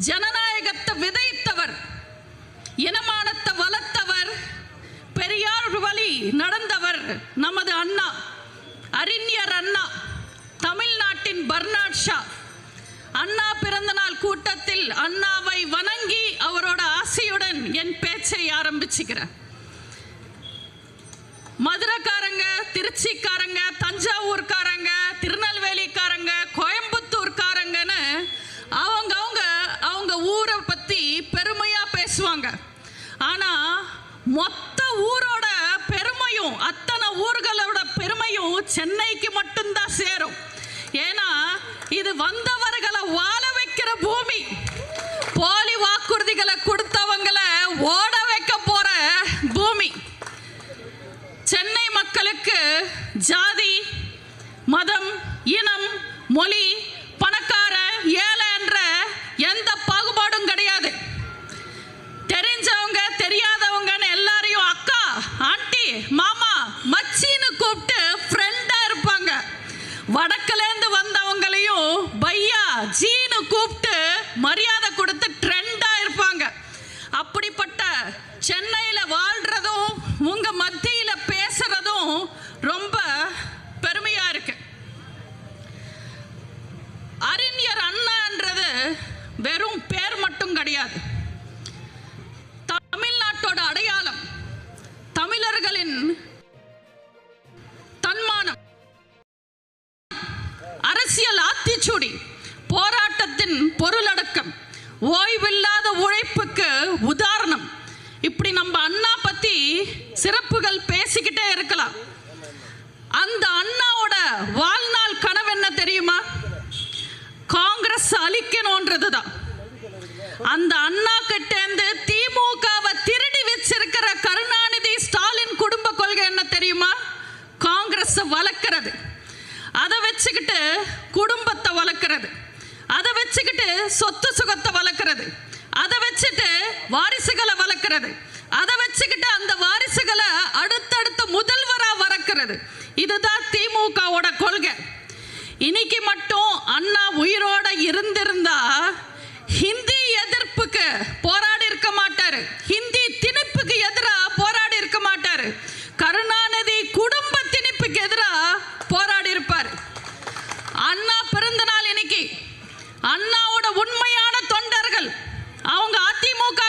ஜனநாயகத்தை விதைத்தவர் இனமானத்தை வளர்த்தவர் பெரியார் வழி நடந்தவர் நமது அண்ணா அறிஞர் அண்ணா தமிழ்நாட்டின் பர்னாட் ஷா. அண்ணா பிறந்தநாள் கூட்டத்தில் அண்ணாவை வணங்கி அவரோட ஆசையுடன் என் பேச்சை ஆரம்பிச்சுக்கிறேன். மதுரக்காரங்க திருச்சிக்காரங்க மொத்த ஊரோட பெருமையும் அத்தனை ஊர்களோட பெருமையும் சென்னைக்கு மட்டும்தான் சேரும். ஏன்னா இது வந்தவர்களை வாழ வைக்கிற பூமி. போலி வாக்குறுதிகளை கொடுத்தவங்களை ஓட வைக்க போற பூமி. சென்னை மக்களுக்கு ஜாதி மதம் இனம் மொழி அதுதான் அந்த அண்ணா கிட்ட இருந்து திமுகவை திருடி வச்சிருக்கிற கருணாநிதி ஸ்டாலின் குடும்ப கொள்கை என்ன தெரியுமா? காங்கிரஸ் வளர்க்கிறது. அதை வச்சுக்கிட்டு குடும்பத்தை வளர்க்கிறது. அதை வச்சுக்கிட்டு சொத்து சுகத்தை வளர்க்கிறது. அதை வச்சுட்டு வாரிசுகளை வளர்க்கறது. அதை வச்சுக்கிட்டு அந்த வாரிசுகளை அடுத்தடுத்த முதல்வராக வளர்க்கிறது. இதுதான் திமுகவோட கொள்கை. இன்னைக்கு மட்டும் அண்ணா உயிரோட இருந்திருந்தா ஹிந்தி எதிர்ப்புக்கு போராடி இருக்க மாட்டாரு. ஹிந்தி திணிப்புக்கு எதிராக போராடி இருக்க மாட்டாரு. கருணாநிதி குடும்ப திணிப்புக்கு எதிராக போராடி இருப்பார். அண்ணா பிறந்த நாள் இன்னைக்கு. அண்ணாவோட உண்மையான தொண்டர்கள் அவங்க அதிமுக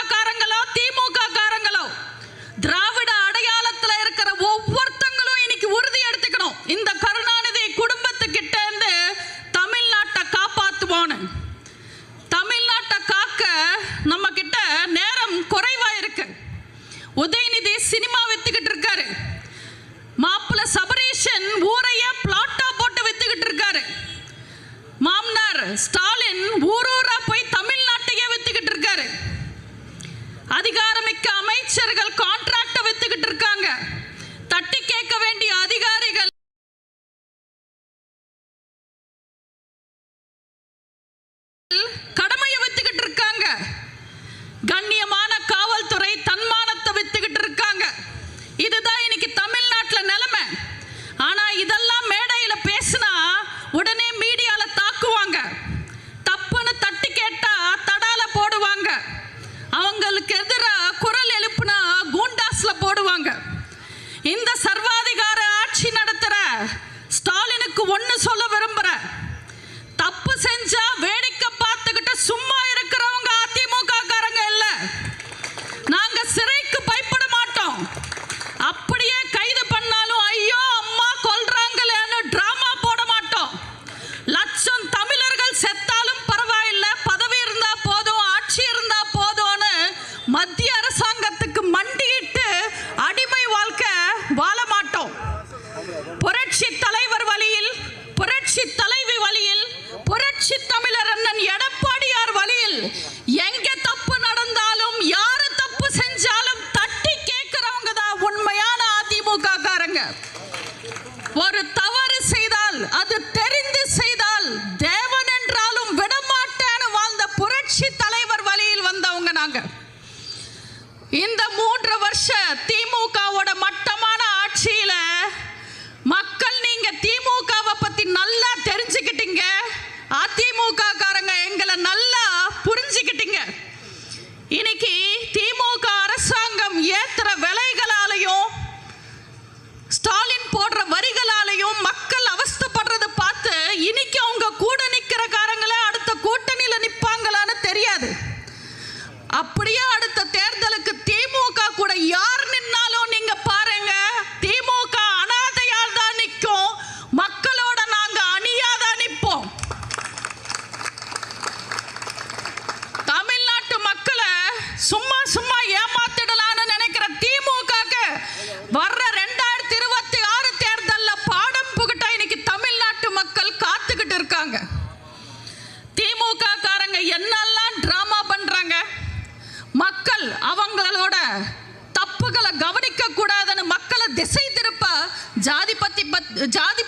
ஜாதி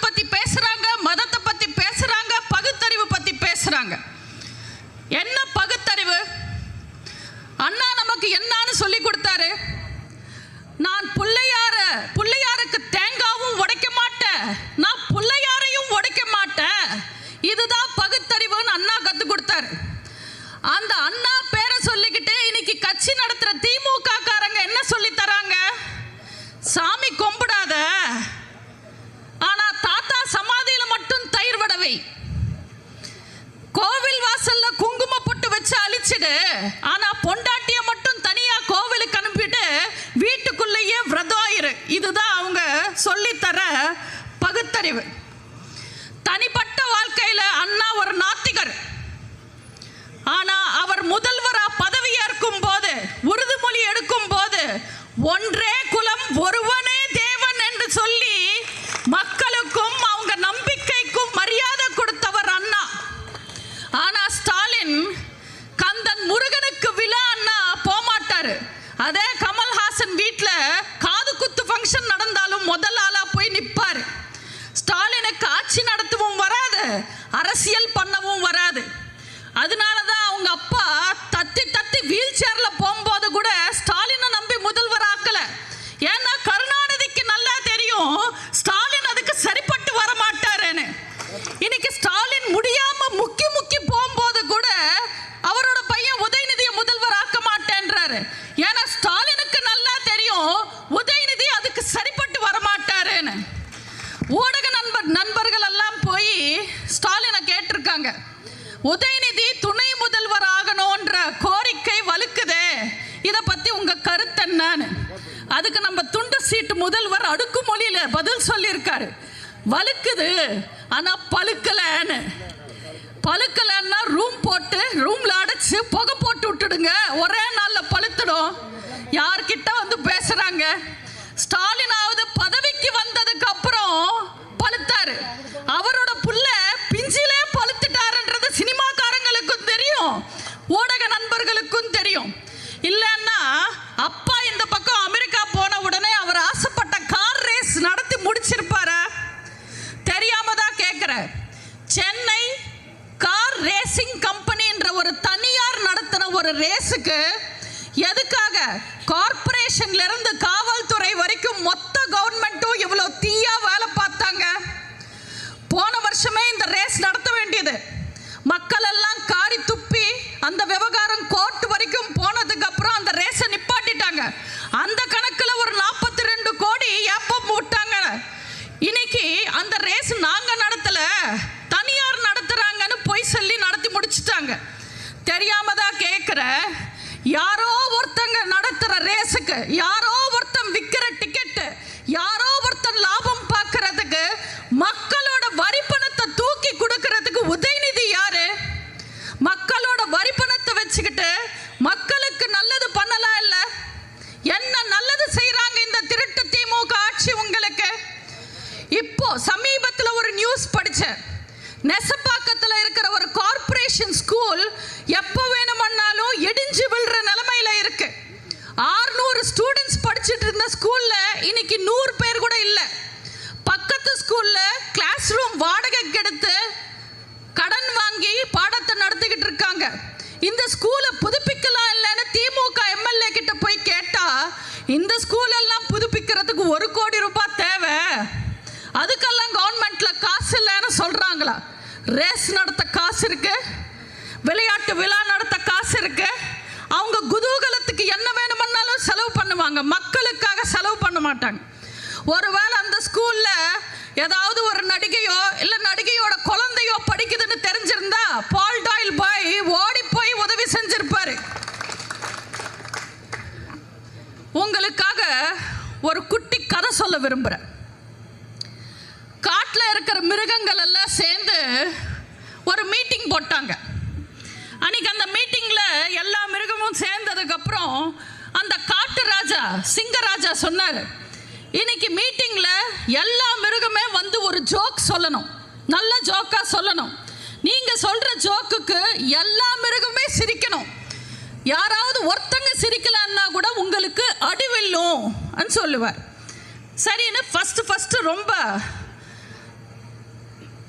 anyway, உதயநிதி துணை முதல்வர் ஆகணும்ன்ற கோரிக்கை வலுக்குதே. இதை பத்தி உங்க கருத்து என்னன்னு? அதுக்கு நம்ம துண்டு சீட்டு முதல்வர் அடுக்குமொழியில பதில் சொல்லியிருக்காரு. வலுக்குது. ஆனா ரேசிங் கம்பெனின்ற ஒரு தனியார் நடத்தின ஒரு ரேஸுக்கு எதுக்காக கார்பரேஷன்ல இருந்து காவல்துறை வரைக்கும் மொத்த கவர்மெண்ட்டும் இவ்வளோ தீயா வேலை பார்த்தாங்க? போன வருஷமே இந்த ரேஸ் நடத்த வேண்டியது. மக்கள் எல்லாம் காரி துப்பி அந்த விவகாரம் போற ரேஸுக்கு யாரோ ஒருத்தன் விற்கிற டிக்கெட்டு யாரோ ஒருத்தன் லாபம் பார்க்கறதுக்கு மக்களோட வரி பணத்தை தூக்கி கொடுக்கறதுக்கு உதயநிதி யாரு? மக்களோட வரி பணத்தை வச்சுக்கிட்டு மக்களுக்கு நல்லது பண்ணலாம் இல்ல? என்ன நல்லது செய்யறாங்க இந்த திருட்டு திமுக ஆட்சி உங்களுக்கு? இப்போ சமீபத்தில் ஒரு நியூஸ் படித்தேன் நெசப்பாக்கத்தில் இருக்கிற ஒரு கார்பரேஷன் ஸ்கூல் எப்போ வேணுமன்னாலும் இடிஞ்சு விழுற நிலமையில இருக்கு. ஆறுநூறு ஸ்டூடெண்ட்ஸ் படிச்சுட்டு இருந்த ஸ்கூலில் இன்னைக்கு நூறு பேர் கூட இல்லை. பக்கத்து ஸ்கூலில் கிளாஸ் ரூம் வாடகை கெடுத்து கடன் வாங்கி பாடத்தை நடத்திக்கிட்டு இருக்காங்க. இந்த ஸ்கூலை புதுப்பிக்கலாம் இல்லைன்னு திமுக எம்எல்ஏ கிட்ட போய் கேட்டால் இந்த ஸ்கூலெல்லாம் புதுப்பிக்கிறதுக்கு ஒரு கோடி ரூபாய் தேவை. அதுக்கெல்லாம் கவர்மெண்ட்டில் காசு இல்லைன்னு சொல்கிறாங்களா ரேஸ் நடத்த காசு இருக்குது விளையாட்டு விழா நடத்த காசு இருக்குது அவங்க குதூகலத்துக்கு என்ன வேணுமன்னாலும் செலவு பண்ணுவாங்க. மக்களுக்காக செலவு பண்ண மாட்டாங்க. ஒருவேளை அந்த ஸ்கூல்ல ஏதாவது ஒரு நடிகையோ இல்ல நடிகையோட குழந்தையோ படிக்குதுன்னு தெரிஞ்சிருந்தா பால் டாயில் பாய் ஓடி போய் உதவி செஞ்சிருப்பாரு. உங்களுக்காக ஒரு குட்டி கதை சொல்ல விரும்புகிறேன் காட்டில் இருக்கிற மிருகங்கள் எல்லாம் சேர்ந்து ஒரு மீட்டிங் போட்டாங்க. அன்னைக்கு அந்த மீட்டிங்கில் எல்லா மிருகமும் சேர்ந்ததுக்கப்புறம் அந்த காட்டு ராஜா சிங்கராஜா சொன்னார் இன்னைக்கு மீட்டிங்கில் எல்லா மிருகமே வந்து ஒரு ஜோக் சொல்லணும். நல்ல ஜோக்கா சொல்லணும். நீங்கள் சொல்கிற ஜோக்குக்கு எல்லா மிருகமே சிரிக்கணும். யாராவது ஒருத்தங்க சிரிக்கலன்னா கூட உங்களுக்கு அடிவில்லும் சொல்லுவார். சரின்னு ஃபஸ்ட்டு ஃபஸ்ட்டு ரொம்ப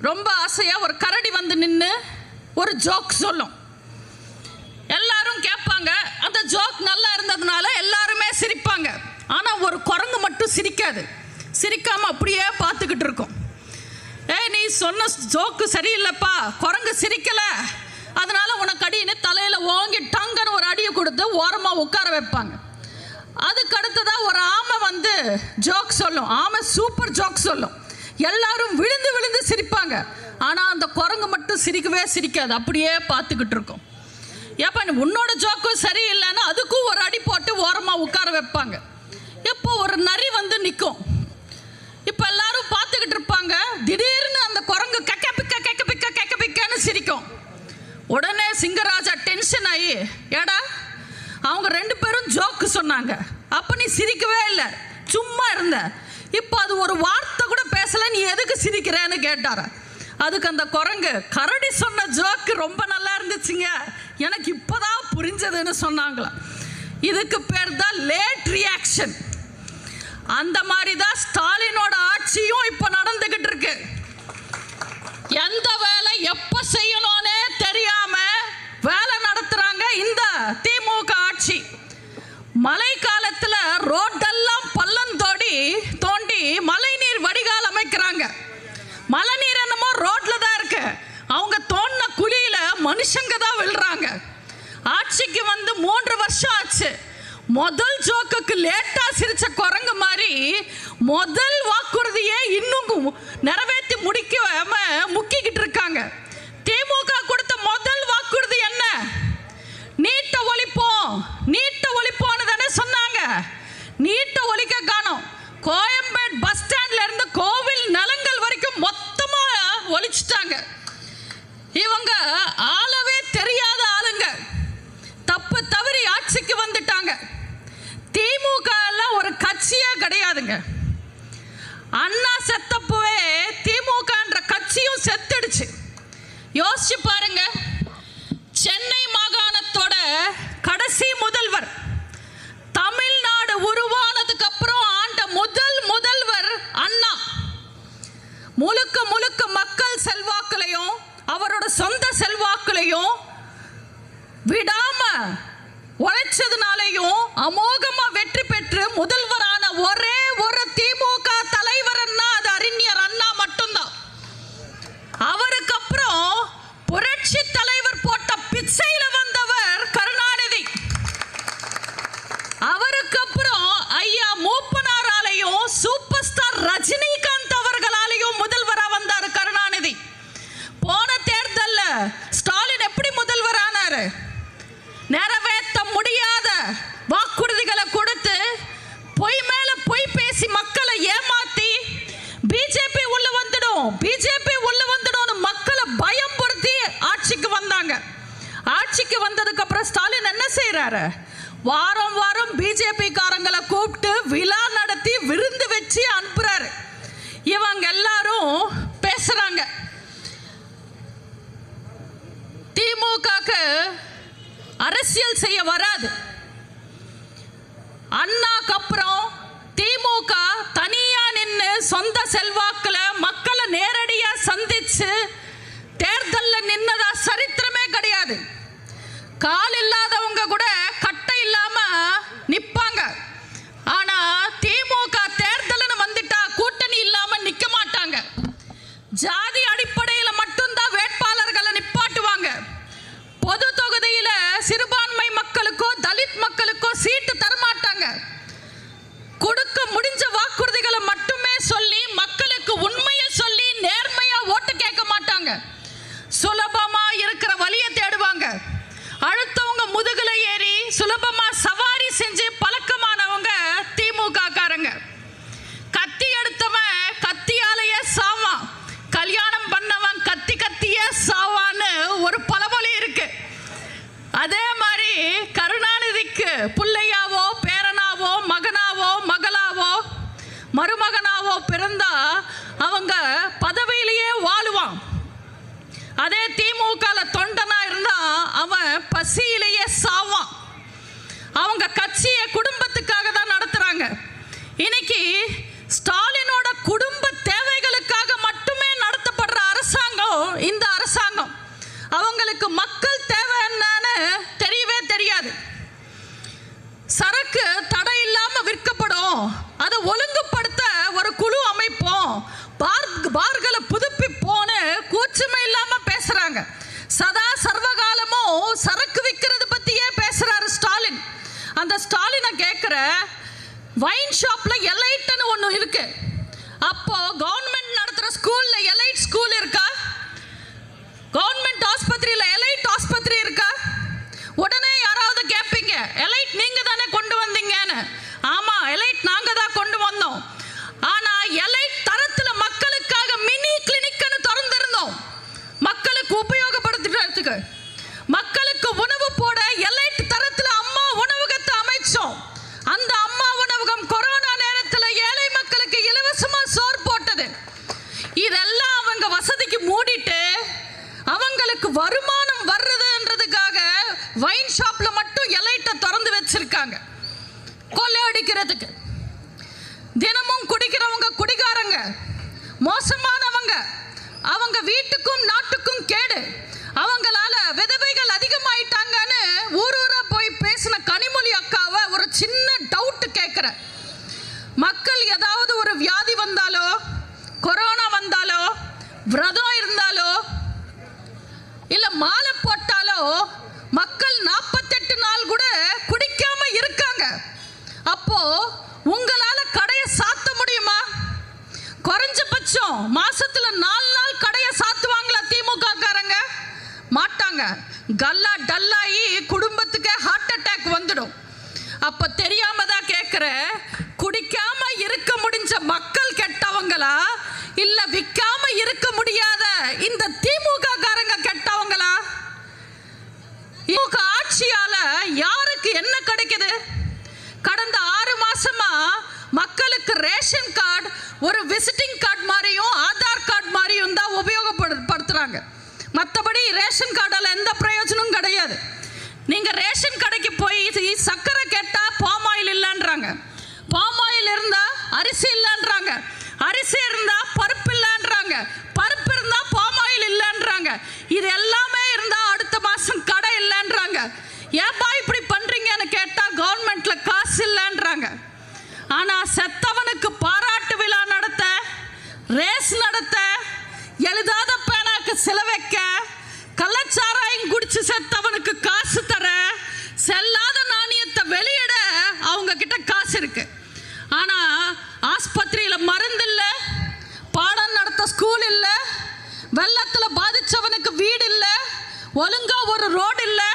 ரொம்ப ஆசையாக ஒரு கரடி வந்து நின்று ஒரு ஜோக் சொல்லும். எல்லாரும் கேட்பாங்க. அந்த ஜோக் நல்லா இருந்ததுனால எல்லாருமே சிரிப்பாங்க. ஆனால் ஒரு குரங்கு மட்டும் சிரிக்காது. சிரிக்காம அப்படியே பார்த்துக்கிட்டு இருக்கும். ஏய் நீ சொன்ன ஜோக்கு சரியில்லைப்பா. குரங்கு சிரிக்கலை. அதனால உனக்கு அடின்னு தலையில் ஓங்கி டங்கன்னு ஒரு அடியை கொடுத்து ஓரமாக உட்கார வைப்பாங்க. அதுக்கு அடுத்ததாக ஒரு ஆமை வந்து ஜோக் சொல்லும். ஆமை சூப்பர் ஜோக் சொல்லும். எல்லாரும் விழுந்து விழுந்து சிரிப்பாங்க. ஆனால் அந்த குரங்கு மட்டும் சிரிக்கவே சிரிக்காது. அப்படியே பார்த்துக்கிட்டு இருக்கும். ஏப்பா நீ உன்னோட ஜோக்கும் சரியில்லைன்னு அதுக்கும் ஒரு அடி போட்டு ஓரமாக உட்கார வைப்பாங்க. எப்போ ஒரு நரி வந்து நிற்கும் இப்போ எல்லாரும் பார்த்துக்கிட்டு இருப்பாங்க திடீர்னு அந்த குரங்கு கக்க பிக்க கக்க பிக்க கக்க பிக்கன்னு சிரிக்கும். உடனே சிங்கராஜா டென்ஷன் ஆகி ஏடா அவங்க ரெண்டு பேரும் ஜோக்கு சொன்னாங்க. அப்போ நீ சிரிக்கவே இல்லை. சும்மா இருந்த. இப்போ அது ஒரு வார்த்தை கூட பேசலை. நீ எதுக்கு சிரிக்கிறேன்னு கேட்டார. அதுக்கு அந்த குரங்கு கரடி சொன்ன ஜோக்கு ரொம்ப நல்லா இருந்துச்சுங்க. எனக்கு இப்போதான் புரிஞ்சதுன்னு சொன்னாங்களா இதுக்கு பேர் தான் லேட் ரியாக்ஷன் அந்த மாதிரி தான் ஸ்டாலினோட ஆட்சியும் இப்போ நடந்துகிட்டு இருக்கு. எந்த வேலை எப்ப ஸ்டாலின் வாரம் வாரம் பிஜேபி காரங்களை கூப்பிட்டு விழா நடத்தி விருந்து வச்சு அனுப்புறாரு. இவங்க எல்லாரும் பேசுறாங்க. திமுகக்கு அரசியல் செய்ய வராது. அண்ணாக்கு அப்புறம் திமுக தனியா நின்று சொந்த செல்வாக்கில் மக்களை நேரடியா சந்திச்சு கால் இல்லாதவங்க கூட அடுத்தவங்க முதுகுல ஏறி சுலபமா சவ அவன் பசியிலேயே சாவான். அவங்க கட்சியை குடும்பத்துக்காக தான் நடத்துறாங்க. இன்னைக்கு ஸ்டாலினோட குடும்ப தேவைகளுக்காக மட்டுமே நடத்தப்படுற அரசாங்கம் இந்த அரசாங்கம். அவங்களுக்கு மக்கள் தேவை என்னன்னு தெரியவே தெரியாது. சரக்கு தடை இல்லாம விற்கப்படும். அதை ஒழுங்குபடுத்த ஒரு குழு அமைப்போம். பார் பார்களை வைன் ஷாப்ல எலைட்னு ஒன்று இருக்கு. அப்போ கவர்மெண்ட் நடத்துற ஸ்கூல்ல எலைட் ஸ்கூல் இருக்கா? கவர்மெண்ட் ஆஸ்பத்திரியில் எலைட் ஆஸ்பத்திரி இருக்கா? உடனே யாராவது கேட்பீங்க எலைட் நீங்க தானே கொண்டு வந்தீங்கன்னு. ஆமா எலைட் நாங்க தான் கொண்டு வந்தோம். ஆனா எலைட் இதெல்லாம் அவங்க வசதிக்கு மூடிட்டு அவங்களுக்கு வருமானம் வர்றதுன்றதுக்காக வைன் ஷாப்ல மட்டும் எலைட்டை திறந்து வச்சிருக்காங்க. கொள்ளையடிக்கிறதுக்கு தினமும் குடிக்கிறவங்க குடிகாரங்க. மோசமானவங்க. அவங்க வீட்டுக்கும் நாட்டுக்கும் கேடு. அவங்களால விதவைகள் அதிகமாயிட்டாங்கன்னு ஊர் ஊரா போய் பேசின கனிமொழி அக்காவை ஒரு சின்ன டவுட் கேட்குறேன் மக்கள் ஏதாவது ஒரு வியாதி வந்தாலோ கொரோனா வந்தாலோ? விரதம் இருந்தாலோ? இல்ல மாலை போட்டாலோ? மக்கள் நாற்பத்தெட்டு நாள் கூட குடிக்காம இருக்காங்க. அப்போ உங்களால கடையை சாத்த முடியுமா? குறைஞ்சபட்சம் மாசத்துல நாலு நாள் கடையை சாத்துவாங்களா திமுக காரங்க மாட்டாங்க. கல்லா டல்லாகி குடும்பத்துக்கு ஹார்ட் அட்டாக் வந்துடும். அப்ப தெரியாம தான் கேட்குற குடிக்காம இருக்க முடிஞ்ச மக்கள் கெட்டவங்களா இல்ல விற்காம இருக்க முடியாத இந்த திமுக காரங்க கெட்டவங்களா திமுக ஆட்சியால யாருக்கு என்ன கிடைக்குது கடந்த ஆறு மாசமா மக்களுக்கு ரேஷன் கார்டு ஒரு விசிட்டிங் கார்டு மாதிரியும் ஆதார் கார்டு மாதிரியும் தான் உபயோகப்படுத்துறாங்க. மற்றபடி ரேஷன் கார்டு எந்த பிரயோஜனமும் கிடையாது நீங்க ரேஷன் கடைக்கு போய் சி- சர்க்கரை கேட்டா பாம் ஆயில் இல்லைன்றாங்க பாம் ஆயில் இருந்தா அரிசி இல்லைன்றாங்க அரிசி இருந்தா பருப்பு இல்லைன்றாங்க பருப்பு இருந்தா பாம் ஆயில் இல்லைன்றாங்க இது எல்லாமே இருந்தா அடுத்த மாசம் கடை இல்லைன்றாங்க ஏன்பா இப்படி பண்றீங்கன்னு கேட்டா கவர்மெண்ட்ல காசு இல்லைன்றாங்க ஆனா செத்தவனுக்கு பாராட்டு விழா நடத்த ரேஸ் நடத்த எழுதாத பேனாக்கு சில வைக்க கள்ளச்சாராயம் குடிச்சு செத்தவனுக்கு காசு தர செல்லாத நாணயத்தை வெளியிட அவங்க கிட்ட காசு இருக்கு ஆனா ஆஸ்பத்திரியில மருந்து இல்ல பாடம் நடத்த ஸ்கூல் இல்ல வெள்ளத்துல பாதிச்சவனுக்கு வீடு இல்ல ஒழுங்கா ஒரு ரோடு இல்லை.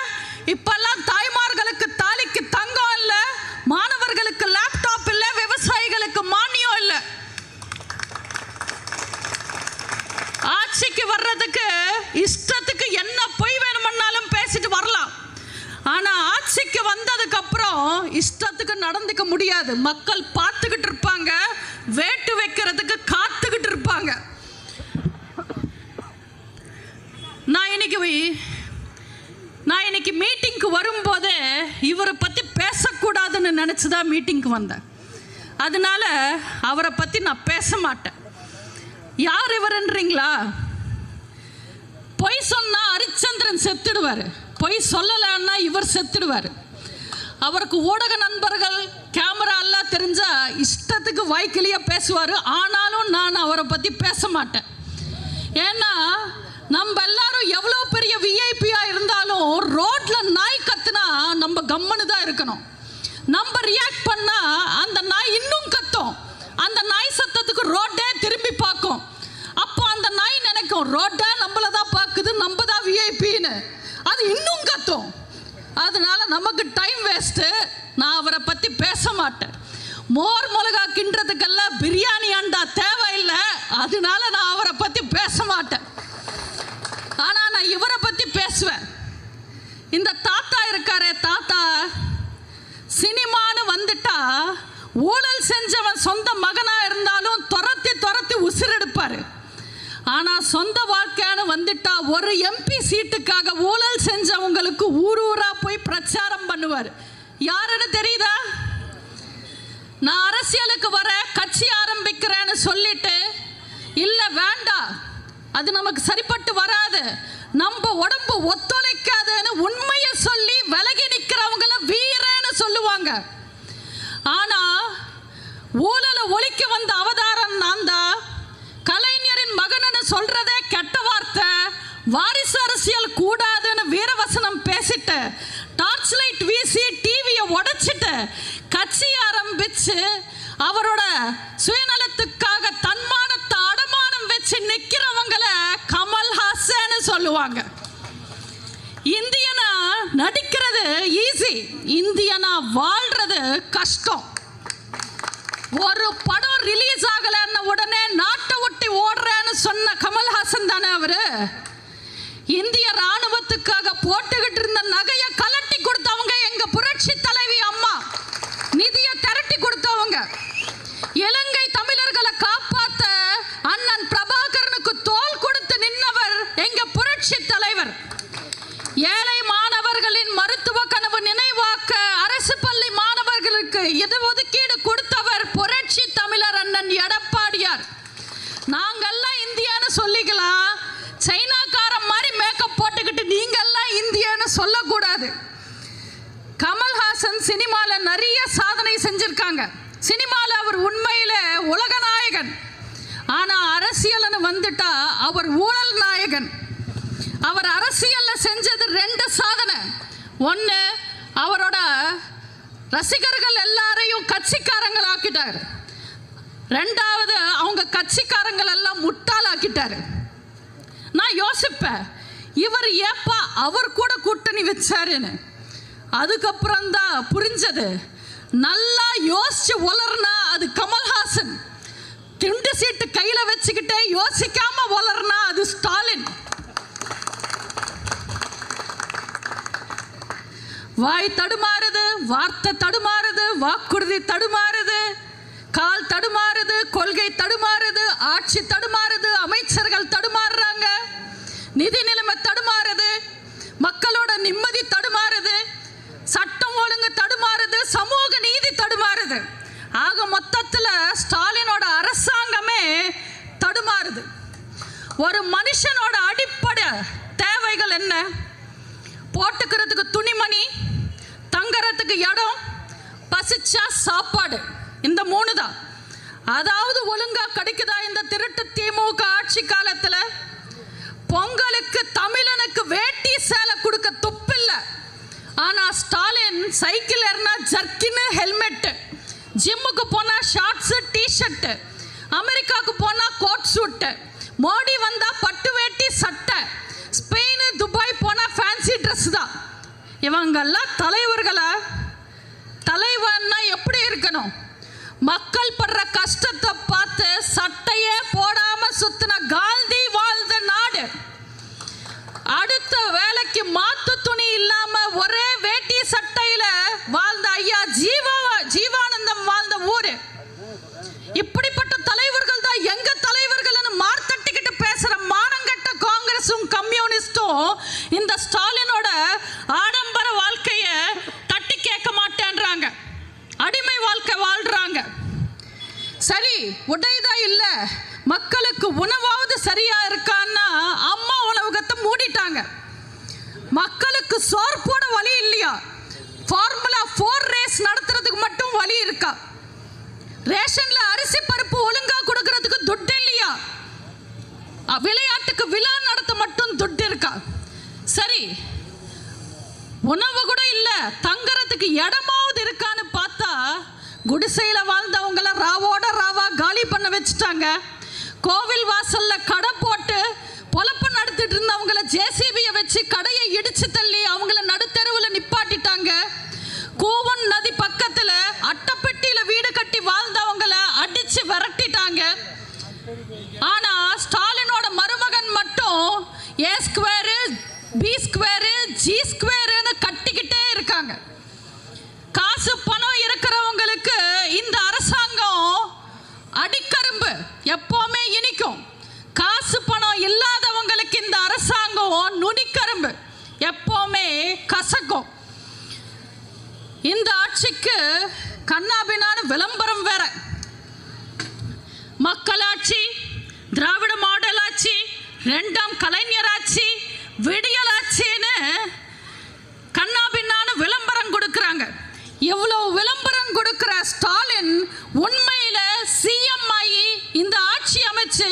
இப்பெல்லாம் தாய்மார்களுக்கு தாலிக்கு தங்கம் இல்லை. மாணவர்களுக்கு லேப்டாப் இல்லை. விவசாயிகளுக்கு மானியம் இல்லை. ஆட்சிக்கு வர்றதுக்கு இஷ்டத்துக்கு என்ன பொய் வேணும்னாலும் பேசிட்டு வரலாம். ஆனா ஆட்சிக்கு வந்ததுக்கு அப்புறம் இஷ்டத்துக்கு நடந்துக்க முடியாது. மக்கள் பார்த்துக்கிட்டு இருப்பாங்க வேட்டு வைக்கிறதுக்கு காத்துக்கிட்டு இருப்பாங்க நான் இன்னைக்கு வி- நான் இன்னைக்கு மீட்டிங்க்கு வரும்போதே இவரை பற்றி பேசக்கூடாதுன்னு நினச்சி தான் மீட்டிங்க்கு வந்தேன். அதனால அவரை பற்றி நான் பேச மாட்டேன். யார் இவருன்றீங்களா? பொய் சொன்னால் ஹரிச்சந்திரன் செத்துடுவார். பொய் சொல்லலைன்னா இவர் செத்துடுவார். அவருக்கு ஊடக நண்பர்கள் கேமரா எல்லாம் தெரிஞ்சால் இஷ்டத்துக்கு வாய்க்கிலேயே பேசுவார். ஆனாலும் நான் அவரை பற்றி பேச மாட்டேன். ஏன்னா நம்ம எல்லாரும் எவ்வளோ பெரிய விஐபியாக இருந்தாலும் ரோட்டில் நாய் கத்துனா நம்ம கம்முன்னு தான் இருக்கணும். நம்ம ரியாக்ட் பண்ணா அந்த நாய் இன்னும் கத்தும். அந்த நாய் சத்தத்துக்கு ரோட்டே திரும்பி பார்க்கும். அப்போ அந்த நாய் நினைக்கும் ரோட்டே நம்மள தான் பார்க்குது நம்ம தான் விஐபின்னு அது இன்னும் கத்தும். அதனால நமக்கு டைம் வேஸ்ட்டு நான் அவரை பற்றி பேச மாட்டேன். மோர் மிளகா கிண்டுறதுக்கெல்லாம் பிரியாணி அண்டா தேவையில்லை. அதனால நான் அவரை பற்றி பேச மாட்டேன். ஆனால் நான் இவரை பற்றி பேசுவேன். இந்த தாத்தா இருக்காரே தாத்தா. சினிமான்னு வந்துட்டா ஊழல் செஞ்சவன் சொந்த மகனா இருந்தாலும் துரத்தி துரத்தி உசிரெடுப்பாரு. ஆனா சொந்த வாழ்க்கைன்னு வந்துட்டா ஒரு எம்பி சீட்டுக்காக ஊழல் செஞ்சவங்களுக்கு ஊர் ஊரா போய் பிரச்சாரம் பண்ணுவார். யாருன்னு தெரியுதா? நான் அரசியலுக்கு வர கட்சி ஆரம்பிக்கிறேன்னு சொல்லிட்டு இல்லை வேண்டாம் அது நமக்கு சரிப்பட்டு வராது. நம்ம உடம்பு ஒத்துழைக்காதுன்னு உண்மையை சொல்லி விலகி நிற்கிறவங்கள வீர சொல்லுவாங்க ஆனா ஊழலை ஒழிக்க வந்த அவதாரம் நான் தான் கலைஞரின் மகன்னு சொல்றதே கெட்ட வார்த்தை. வாரிசு அரசியல் கூடாதுன்னு வீரவசனம் பேசிட்டு டார்ச் லைட் வீசி டிவியை உடைச்சிட்டு கட்சி ஆரம்பிச்சு அவரோட சுயநலத்துக்காக தன்மானத்தை அடமானம் வச்சு நிக்கிறவங்கள கமல்ஹாசன் சொல்லுவாங்க. இந்தியனா நடிக்கிறது ஈஸி இந்தியனா வாழ்றது கஷ்டம். ஒரு படம் ரிலீஸ் ஆகலன்னு உடனே நாட்டை ஒட்டி ஓடுறேன்னு சொன்ன கமல்ஹாசன் தானே அவரு? ஒன்று அவரோட ரசிகர்கள் எல்லாரையும் கட்சிக்காரங்கள் ஆக்கிட்டார் ரெண்டாவது அவங்க கட்சிக்காரங்கள் எல்லாம் முட்டாளாக்கிட்டாரு. நான் யோசிப்பேன் இவர் ஏப்பா அவர் கூட கூட்டணி வச்சாருன்னு. அதுக்கப்புறம் தான் புரிஞ்சது நல்லா யோசிச்சு உலர்னா அது கமல்ஹாசன். துண்டு சீட்டு கையில் வச்சுக்கிட்டே யோசிக்காம உலர்னா அது ஸ்டாலின். வாய் தடுமாறுது வார்த்தை தடுமாறுது வாக்குறுதி தடுமாறுது கால் தடுமாறுது கொள்கை தடுமாறுது ஆட்சி தடுமாறுது அமைச்சர்கள் தடுமாறுறாங்க. நிதி நிலைமை தடுமாறுது மக்களோட நிம்மதி தடுமாறுது சட்டம் ஒழுங்கு தடுமாறுது சமூக நீதி தடுமாறுது. ஆக மொத்தத்தில் ஸ்டாலினோட அரசாங்கமே தடுமாறுது. ஒரு மனுஷனோட அடிப்படை தேவைகள் என்ன? போட்டுக்கிறதுக்கு துணிமணி தங்கறதுக்கு இடம் பசிச்சா சாப்பாடு. இந்த மூணு தான் அதாவது ஒழுங்கா கிடைக்குதா இந்த திருட்டு திமுக ஆட்சி காலத்துல? பொங்கலுக்கு தமிழனுக்கு வேட்டி சேலை கொடுக்க துப்பில்ல. ஆனா ஸ்டாலின் சைக்கிள் ஏறினா ஜர்க்கின்னு ஹெல்மெட் ஜிம்முக்கு போனா ஷார்ட்ஸ் டிஷர்ட் அமெரிக்காவுக்கு போனா கோட் சூட்டு. மோடி வந்தா பட்டு வேட்டி சட்டை. ஃபேன்சி தான். இவங்கெல்லாம் தலைவர்களை? தலைவன்னா எப்படி இருக்கணும்? மக்கள் படுற கஷ்டத்தை பார்த்து சட்டையே போடாம சுத்தின காந்தி வாழ்ந்த நாடு. அடுத்த வேலைக்கு மாத்து துணி இல்லாம ஒரே வேட்டி சட்டையில வாழ்ந்த ஐயா ஜீவா ஜீவானந்தம் வாழ்ந்த ஊரு. இப்படிப்பட்ட தலைவர்கள் தான் எங்க உடைதா இல்ல? மக்களுக்கு உணவாவது சரியா இருக்கான்னா அம்மா உணவகத்தை மூடிட்டாங்க. மக்களுக்கு சோறு போட வழி இல்லையா? ஃபார்முலா ஃபோர் ரேஸ் நடத்துறதுக்கு மட்டும் வழி இருக்கா? ரேஷன்ல அரிசி பருப்பு ஒழுங்கா கொடுக்கறதுக்கு துட்டு இல்லையா? விளையாட்டுக்கு விழா நடத்த மட்டும் துட்டு இருக்கா? சரி உணவு கூட இல்ல தங்கறதுக்கு இடமாவது இருக்கான்னு பார்த்தா குடிசையில வாழ்ந்தவங்கள ராவோட ராவா வச்சுட்டாங்க கோவில் வாசல்ல கடை போட்டு பொழப்பு நடத்திட்டு இருந்தவங்களை ஜேசிபியை வச்சு கடையை இடிச்சு தள்ளி அவங்கள நடுத்தெருவில் நிப்பாட்டிட்டாங்க. கூவன் நதி பக்கத்துல அட்டப்பெட்டியில் வீடு கட்டி வாழ்ந்தவங்கள அடிச்சு விரட்டிட்டாங்க. ஆனா ஸ்டாலினோட மருமகன் மட்டும் ஏ ஸ்கொயர் இந்த ஆட்சிக்கு கண்ணாபினான விளம்பரம் வேற. மக்களாட்சி திராவிட மாடல் ஆட்சி ரெண்டாம் கலைஞர் ஆட்சி விடியல் ஆட்சின்னு கண்ணாபின்னான விளம்பரம் கொடுக்கறாங்க இவ்வளவு விளம்பரம் கொடுக்கிற ஸ்டாலின் உண்மையில சிஎம் ஆகி இந்த ஆட்சி அமைச்சு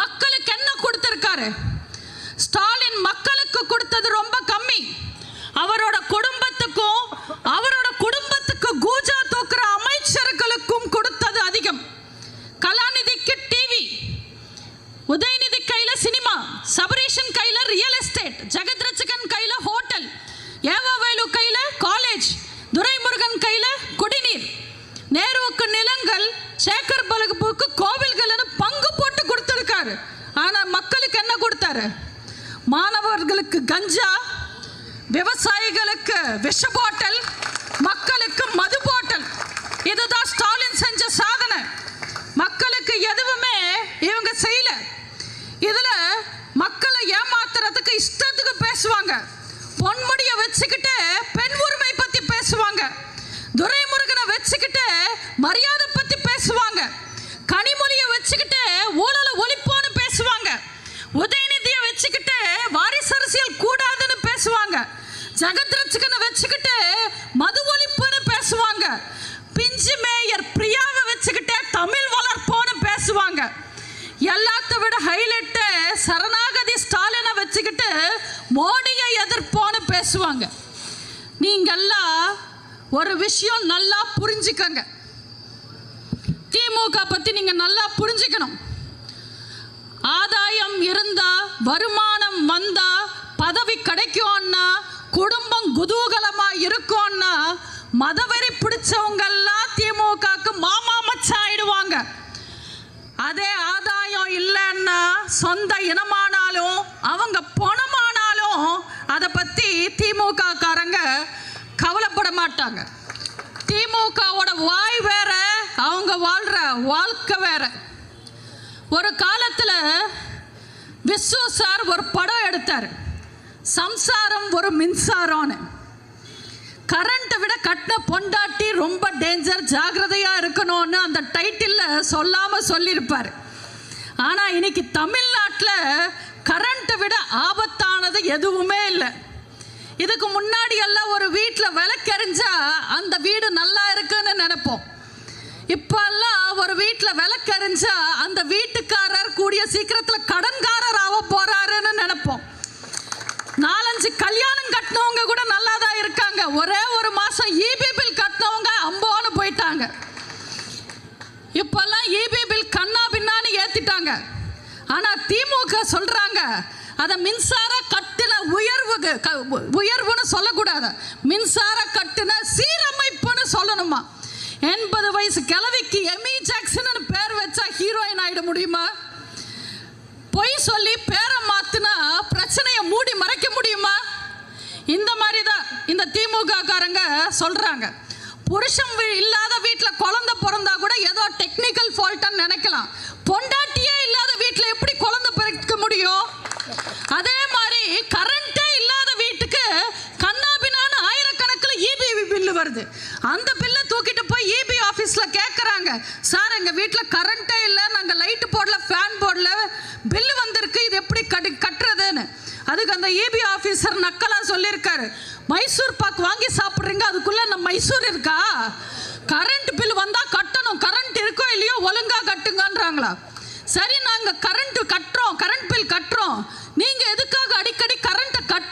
மக்களுக்கு என்ன கொடுத்திருக்காரு ஸ்டாலின் மக்களுக்கு கொடுத்தது ரொம்ப கம்மி அவரோட குடும்பத்துக்கும் அவரோட குடும்பத்துக்கு கூஜா தூக்குற அமைச்சர்களுக்கும் கொடுத்தது அதிகம் கலாநிதிக்கு டிவி உதயநிதி கையில சினிமா சபரீஷன் கையில ரியல் எஸ்டேட் ஜெகத் ரட்சகன் கையில ஹோட்டல் ஏவாவேலு கையில காலேஜ் துரைமுருகன் கையில குடிநீர் நேருவுக்கு நிலங்கள் சேகர் பலகுப்புக்கு கோவில்கள்னு பங்கு போட்டு கொடுத்திருக்காரு ஆனா மக்களுக்கு என்ன கொடுத்தாரு மாணவர்களுக்கு கஞ்சா விவசாயிகளுக்கு விஷ பாட்டல் மக்களுக்கு மது பாட்டல் இதுதான் ஸ்டாலின் செஞ்ச சாதனை மக்களுக்கு எதுவுமே இவங்க செய்யல இதுல மக்களை ஏமாத்துறதுக்கு இஷ்டத்துக்கு பேசுவாங்க பொன்முடிய வச்சுக்கிட்டு பெண் உரிமை பத்தி பேசுவாங்க துரைமுருகனை வச்சுக்கிட்டு மரியாதை பத்தி பேசுவாங்க கனிமொழிய வச்சுக்கிட்டு ஊழல ஒழிப்போன்னு பேசுவாங்க உதயநிதியை வச்சுக்கிட்டு வாரிசு அரசியல் கூடாதுன்னு பேசுவாங்க ஜெகத்ரட்சகனை வச்சுக்கிட்டு மது ஒழிப்புன்னு பேசுவாங்க. பிஞ்சு மேயர் பிரியாவை வச்சுக்கிட்டே தமிழ் வளர்ப்போன்னு பேசுவாங்க. எல்லாத்த விட ஹைலைட்டு சரணாகதி ஸ்டாலினை வச்சுக்கிட்டு மோடியை எதிர்ப்போன்னு பேசுவாங்க. நீங்கெல்லாம் ஒரு விஷயம் நல்லா புரிஞ்சுக்கங்க. திமுக பற்றி நீங்கள் நல்லா புரிஞ்சுக்கணும். ஆதாயம் இருந்தா வருமானம் வந்தா பதவி கிடைக்கும்னா குடும்பம் குதூகலமா இருக்கும்னா மதவெறி பிடிச்சவங்கெல்லாம் திமுகக்கு மாமா மச்சாயிடுவாங்க அதே ஆதாயம் இல்லைன்னா சொந்த இனமானாலும் அவங்க பணமானாலும் அதை பற்றி திமுக காரங்க கவலைப்பட மாட்டாங்க. திமுகவோட வாய் வேற அவங்க வாழ்ற வாழ்க்கை வேற. ஒரு காலத்தில் விஸ்வ சார் ஒரு படம் எடுத்தார். சம்சாரம் ஒரு மின்சாரம்னு கரண்ட்டை விட கட்டின பொண்டாட்டி ரொம்ப டேஞ்சர் ஜாகிரதையாக இருக்கணும்னு அந்த டைட்டிலில் சொல்லாமல் சொல்லியிருப்பார். ஆனால் இன்னைக்கு தமிழ்நாட்டில் கரண்ட்டை விட ஆபத்தானது எதுவுமே இல்லை. இதுக்கு முன்னாடி எல்லாம் ஒரு வீட்டில் விளக்கெறிஞ்சா அந்த வீடு நல்லா இருக்குன்னு நினைப்போம். இப்போல்லாம் ஒரு வீட்டில் விளக்கெறிஞ்சா அந்த வீட்டுக்காரர் கூடிய சீக்கிரத்தில் கடன்காரர் ஆக போகிறாருன்னு நினைப்போம். நாலஞ்சு கல்யாணம் கட்டினவங்க கூட நல்லா தான் இருக்காங்க. ஒரே ஒரு மாசம் இபி பில் கட்டினவங்க அம்போன்னு போயிட்டாங்க. இப்பெல்லாம் இபி பில் கண்ணா பின்னான்னு ஏத்திட்டாங்க. ஆனா திமுக சொல்றாங்க அதை மின்சார கட்டின உயர்வுக்கு க- உயர்வுன்னு சொல்லக்கூடாது. மின்சார கட்டின சீரமைப்புன்னு சொல்லணுமா? எண்பது வயசு கிழவிக்கு எமி. ஜாக்சன் பேர் வச்சா ஹீரோயின் ஆயிட முடியுமா? பொய் சொல்லி பேரை மாத்தினா பிரச்சனையை மூடி மறை இந்த மாதிரி தான் இந்த திமுக காரங்க சொல்றாங்க. புருஷன் இல்லாத வீட்டில் குழந்தை பிறந்தா கூட ஏதோ டெக்னிக்கல் ஃபால்ட்டுன்னு நினைக்கலாம். பொண்டாட்டியே இல்லாத வீட்டில் எப்படி குழந்தை பிறக்க முடியும்? அதே மாதிரி கரண்டே இல்லாத வீட்டுக்கு கண்ணாபினான ஆயிரக்கணக்கில் இபி பில்லு வருது. அந்த பில்லை தூக்கிட்டு போய் இபி ஆஃபீஸில் கேட்குறாங்க சார் எங்கள் வீட்டில் கரண்ட்டே இல்லை நாங்கள் லைட்டு போடல ஃபேன் போடல பில்லு வந்திருக்கு. இது எப்படி கட்டு கட்டுறதுன்னு? அதுக்கு அந்த இபி ஆஃபீஸர் நக்கலாக சொல்லியிருக்காரு. மைசூர் பாக் வாங்கி சாப்பிட்றீங்க அதுக்குள்ளே நம்ம மைசூர் இருக்கா? கரண்ட் பில் வந்தால் கட்டணும் கரண்ட் இருக்கோ இல்லையோ ஒழுங்காக கட்டுங்கன்றாங்களா? சரி நாங்கள் கரண்ட் கட்டுறோம் கரண்ட் பில் கட்டுறோம். நீங்கள் எதுக்காக அடிக்கடி கரண்ட்டை கட்